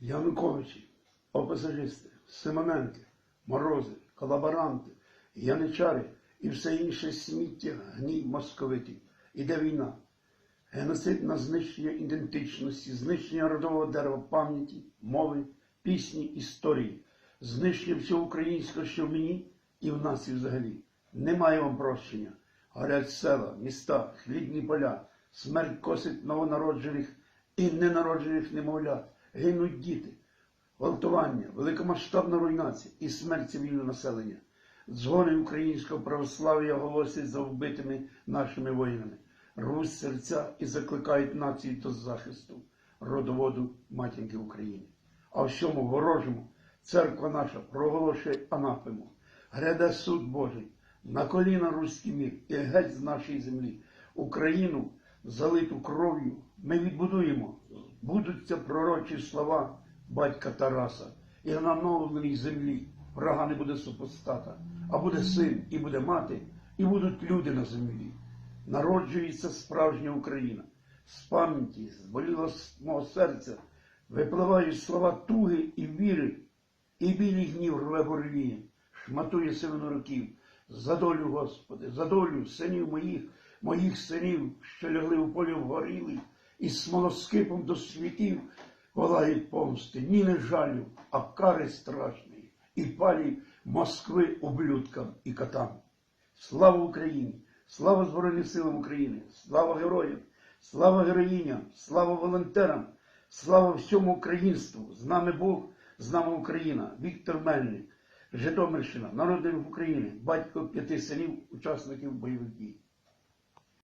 Януковичі, опасажисти, Симоненки, Морози, колаборанти, яничари і все інше сміття гній московитів. Іде війна. Геноцид на знищення ідентичності, знищення родового дерева пам'яті, мови, пісні, історії, знищення всього українського, що в мені і в нас і взагалі. Немає вам прощення. Горять села, міста, хлібні поля, смерть косить новонароджених і ненароджених немовлят, гинуть діти, гвалтування, великомасштабна руйнація і смерть цивільного населення. Дзвони українського православ'я голосять за вбитими нашими воїнами, рвуть серця і закликають нації до захисту родоводу матінки України. А всьому ворожому церква наша проголошує анафему. Гряде суд Божий, на коліна руський мір і геть з нашої землі. Україну, залиту кров'ю, ми відбудуємо. Будуть це пророчі слова батька Тараса. І на новленій землі врага не буде супостата, а буде син, і буде мати, і будуть люди на землі. Народжується справжня Україна. З пам'яті, з болілого серця випливають слова туги і віри, і білий гнів рве буревіє, шматує сивину років. За долю, Господи, за долю синів моїх, моїх синів, що лягли у полі вгоріли, і смолоскипом до світів волають помсти, ні не жалю, а кари страшної, і палі Москви ублюдкам і катам. Слава Україні! Слава Збройним силам України! Слава героям! Слава героїням! Слава волонтерам! Слава всьому українству! З нами Бог, з нами Україна! Віктор Мельник, Житомирщина, народний України, батько п'яти синів, учасників бойових дій.